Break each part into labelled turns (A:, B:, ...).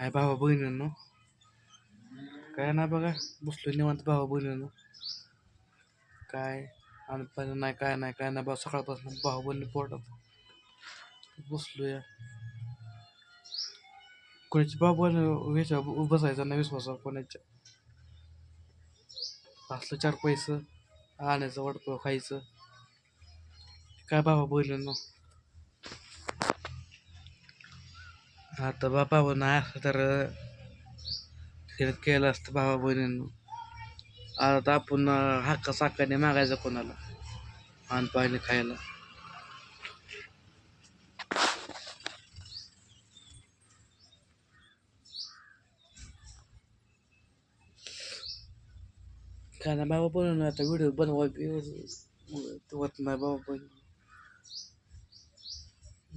A: हाय भावा बहिणींनो. काय नाही बघा बसलो निवांत भावा बहिणींनो. काय आणि नाही काय नाही काय नाही बा सकाळपासून भाऊ बहिणी पोटात बसलो या कोणाची बाबा बसायचा नाही विश्वासावर कोणाच्या. असलं चार पैसे आणायचं वाटतं खायचं. काय भावा ना आता बाबा नाही असं तर खेळत केलं असतं भावा बहिणीनं. आता आपण हक्का साकाने मागायचं कोणाला? आण पाणी खायला. काय नाही बाबा बनवून आता व्हिडिओ बनवा होत नाही बाबा पण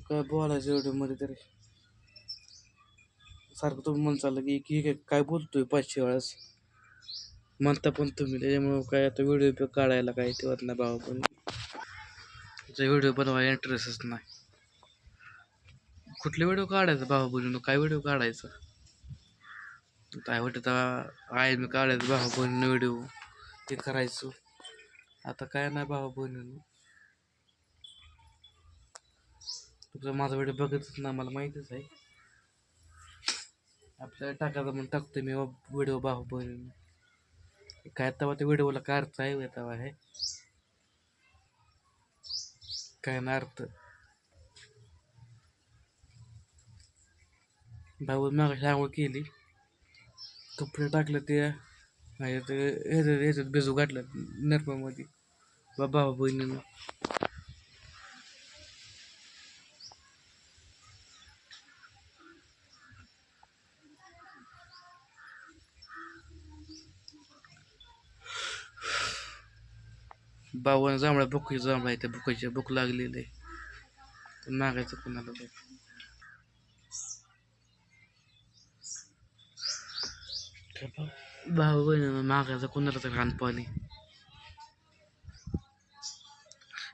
A: काय बोलायचं व्हिडिओमध्ये तरी? सारखं तुम्ही म्हणत चाललं की की काय- काय बोलतोय पाचशे वेळेस? म्हणता पण तुम्ही त्याच्यामुळं काय आता व्हिडिओ काढायला काय ते होत नाही भावा पण. व्हिडिओ बनवायला इंटरेस्टच नाही. कुठले व्हिडिओ काढायचं भाऊ बहिणीनं काय व्हिडिओ काढायचा? काय वाटत आहे मी काढायचं भाऊ बहिणीनं व्हिडिओ ते करायचो. आता काय नाही भाऊ बहिणीनं तुमचा माझा व्हिडिओ बघतच ना मला माहितीच आहे. आपल्याला टाकायचं म्हणून टाकतो मी हो, व्हिडिओ भाऊ बहिणीनं काय तेव्हा त्या व्हिडिओला काय अर्थ आहे तेव्हा आहे काय ना अर्थ? भाऊ मागाशी आंघोळ केली. कपडे टाकले ते ते ह्याच्यात ह्याच्यात भिजू घातलं नरपामध्ये बाबा बहिणीनं बावन जांभळ्या बुकी जांभळा आहे त्या बुकाची बुक लागलेलं आहे. तर मागायचं कोणाला बघ भाऊ बहिणी मागायचं कोणाला तर पाणी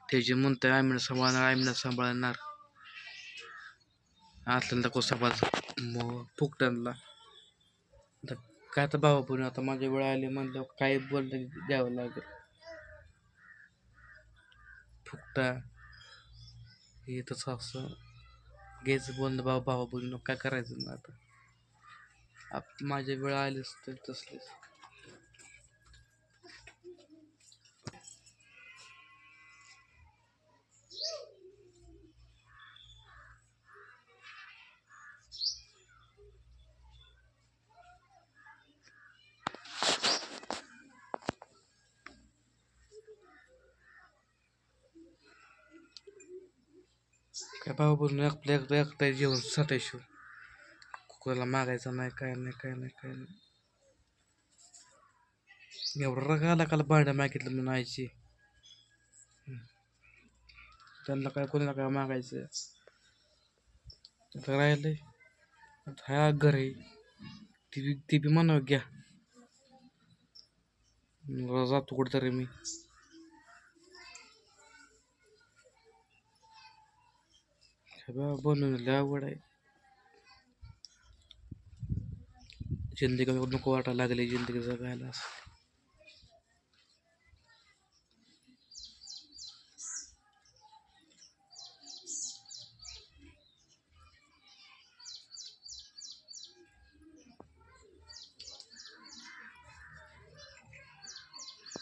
A: त्याची म्हणते आम्ही सांभाळणार आम्ही सांभाळणार. असलं तर सांभाळ. मग फुकटांना. काय तर भाऊ पण आता माझ्या वेळ आली म्हणलं काय बोललं द्यावं लागेल. फुकटा. हे तसं असं गेच बोलणं भाऊ भाऊ बोलणं काय करायचं ना आता? आप माझ्या वेळ आलीच तर तसलेच. काय भाऊ बोलणं आपल्या एकटा जेवण सटायशो कुकरला मागायचं नाही काय नाही काय नाही काय नाही. एवढा राग आला काल भांडं मागितलं म्हणून आयची त्यांना काय कोणाला काय मागायचं? आता राहिलंय. आता हा घर आहे. ती बी ती बी म्हणावं घ्या. जातो कुठेतरी मी. बाबा लय आवड आहे. जिंदगी नको वाटायला लागली जिंदगी जगायला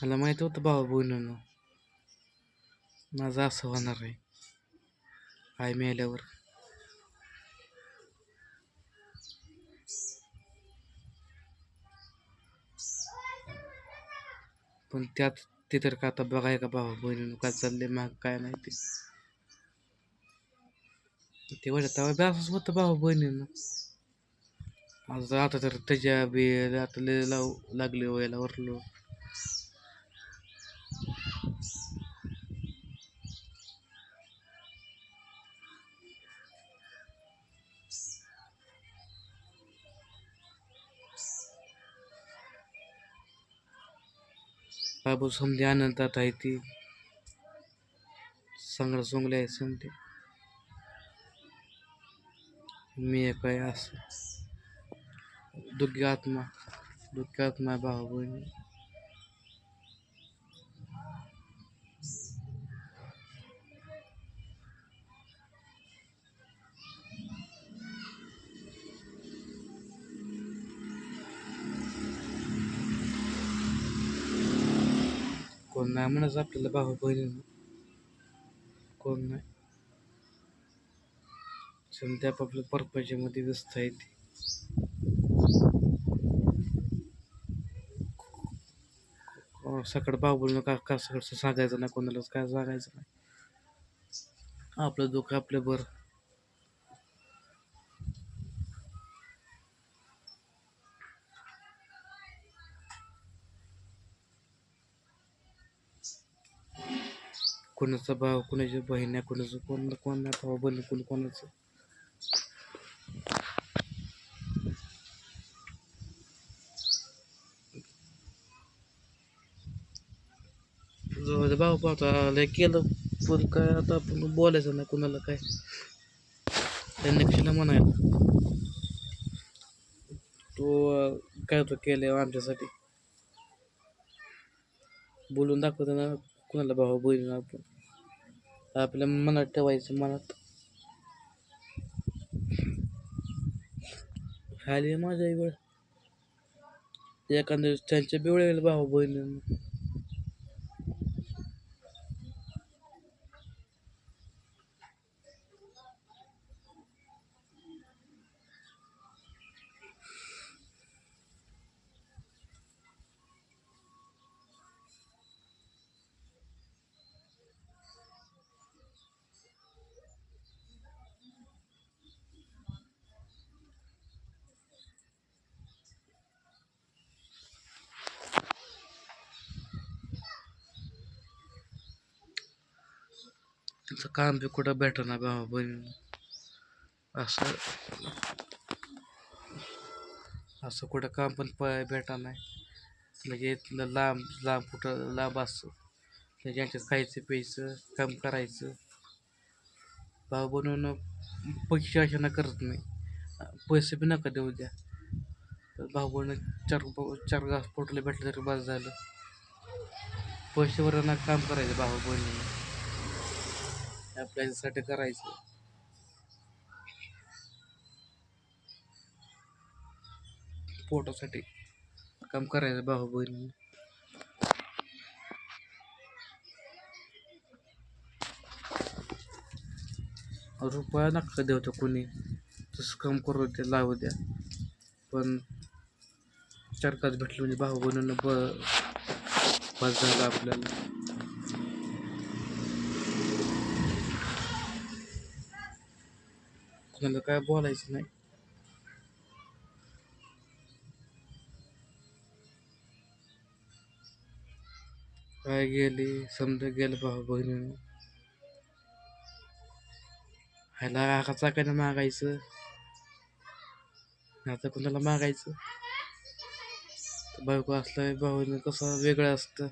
A: मला माहीत होतं भाऊ बहिणीनं माझं असं होणार आहे आई मेल्यावर. पण त्यात ते तर का आता बघाय का भावा बहिणी काय चालले माग काय नाही ते ते वाटत तेव्हा असंच होतं भावा बहिणीनं. आता आता तर त्याच्या बी आता लय लाव लागले वयाला वरलो. बाबू समजे आनंदात आहे ती. चांगलं चुंगले आहे समजे. मी काय असं. कोण नाही म्हणायचं आपल्याला भाऊ बहिणी कोण नाही. सध्या आपापल्या परपंचामध्ये व्यस्त आहे ती. सकाळ बाबूल का का सगळं सांगायचं नाही कोणालाच काय सांगायचं नाही. आपलं दुःख आपलं बरं कोणाचा भाव कोणाच्या बहीण कोणाचं कोण कोण नाही भाऊ बहीण कोण कोणाचं? भाऊ पावता लय केलं. पण काय आता आपण बोलायचं नाही कोणाला काय. त्यांनी कशाला म्हणायला? तो काय तो केलं आमच्यासाठी. बोलून दाखवतो ना. कोणाला भाऊ बहीण आपण? आपल्या मनात ठेवायचं मनात. खाली माझ्या वेळ एखाद्या त्यांच्या बी भाऊ बहीण त्यांचं काम बी कुठं भेटणार भावा बहीण. असं. असं कुठं काम पण प भेटा नाही. लगे इथलं लांब लांब कुठं लांब असं. त्याच्या यांच्यात खायचं प्यायचं काम करायचं. भाऊ बनवून पैसे अशांना करत नाही. पैसे बी नका देऊ द्या. तर भाऊ बनवून चार चार घास पोटले भेटले तरी बस झालं. पैशावर ना काम करायचं भाऊ बहिणीनं आपल्यासाठी करायचं. पोटासाठी काम करायचं भाऊ बहिणी रुपया नका देऊ तर कोणी. तसं काम करू द्या लावू द्या. पण चार काच म्हणजे भाऊ बहिणीनं ब बस झालं आपल्याला. कोणाला काय बोलायचं नाही. काय गेली? समजा गेलं भाऊ बहिणीनं. ह्याला आकाचा काय मागायचं. आता कोणाला मागायचं? बायको असलं भाऊनं कसं वेगळं असतं.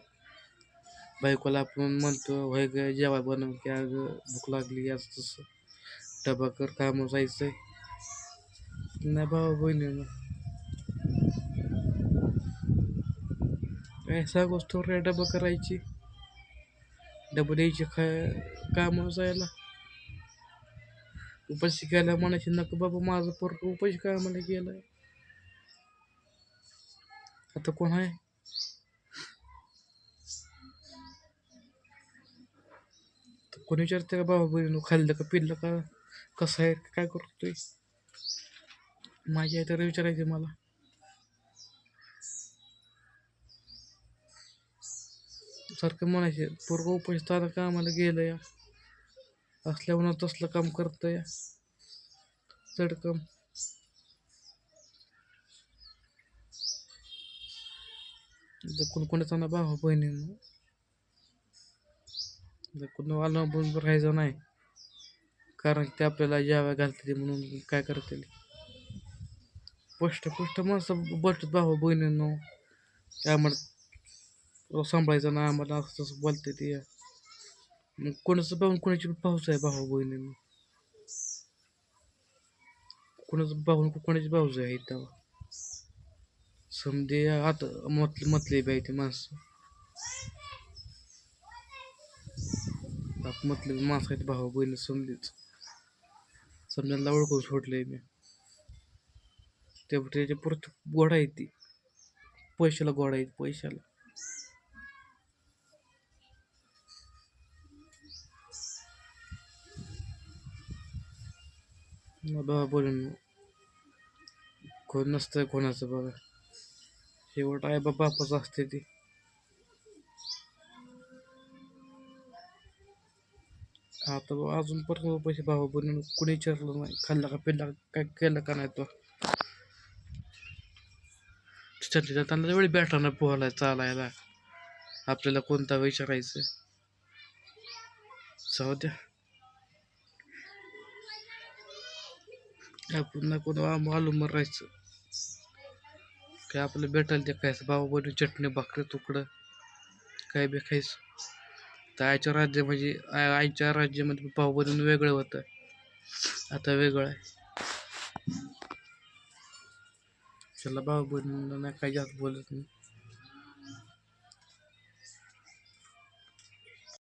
A: बायकोला आपण म्हणतो वय ग जेवाय बनव की अगं भूक लागली असं तसं डबा कर काम जायचंय नाही भावा बहिणीनं. काय गोष्ट रे डबा करायची. डबा द्यायची खा कामावर जायला उपाशी गेल्या म्हणायची नको बाबा माझं पोरग उपाशी कामाला गेलाय. आता कोण आहे? तर कोणी विचारते का बाबा बहिणी खाल्लं का पिल्लं का? कसं आहे काय करतोय? माझी आहे तर विचारायचे मला. सारखं म्हणायचे पोरग उपाशी कामाला गेलं या असल्या तसलं काम करतं या जड काम. कोण कोणाचा ना भावा बहिणीनं. कोण आलं बरोबर राहायचं नाही. कारण ते आपल्याला याव्या घालते म्हणून काय करतील स्पष्ट स्पष्ट माणसं बोलतात भावा बहिणींनो ते आम्हाला सांभाळायचं ना आम्हाला असं तसं बोलते ते मग कोणाचं पाहून कोणाची पाऊस आहे भावा बहिणींनो. कोणाचं पाहून कोणाची भाऊज आहे तेव्हा समजे आता मतली मतले बाई ते माणसं. आप माणसं आहेत भाऊ बहिणी समजेच. समजायला ओळखून सोडले मी. ते त्याच्या परत गोडा आहे ती. पैशाला गोडा आहे पैशाला. बाबा बोलून कोण नसतं कोणाचं बघा. शेवट आहे बाबा बापाचं असते ती. आता बा. अजून परत पैसे भावा बनून कुणी विचारलं नाही. खाल्ला का पिल्ला काय केलं का नाही तो? तिथं त्यांना वेळ भेटला नाही पोहायला चालायला. आपल्याला कोणता विचारायचं? जाऊ द्या. आपण ना कोणा मरायचं काय आपलं भेटायला ते खायचं भाऊ बहिणी चटणी भाकरी तुकडं काय बी खायचं. तर आईच्या राज्य म्हणजे आईच्या राज्यामध्ये भाऊ वेगळं होतं. आता वेगळं आहे. चला भाऊ बहिणींना नाही जास्त बोलत नाही.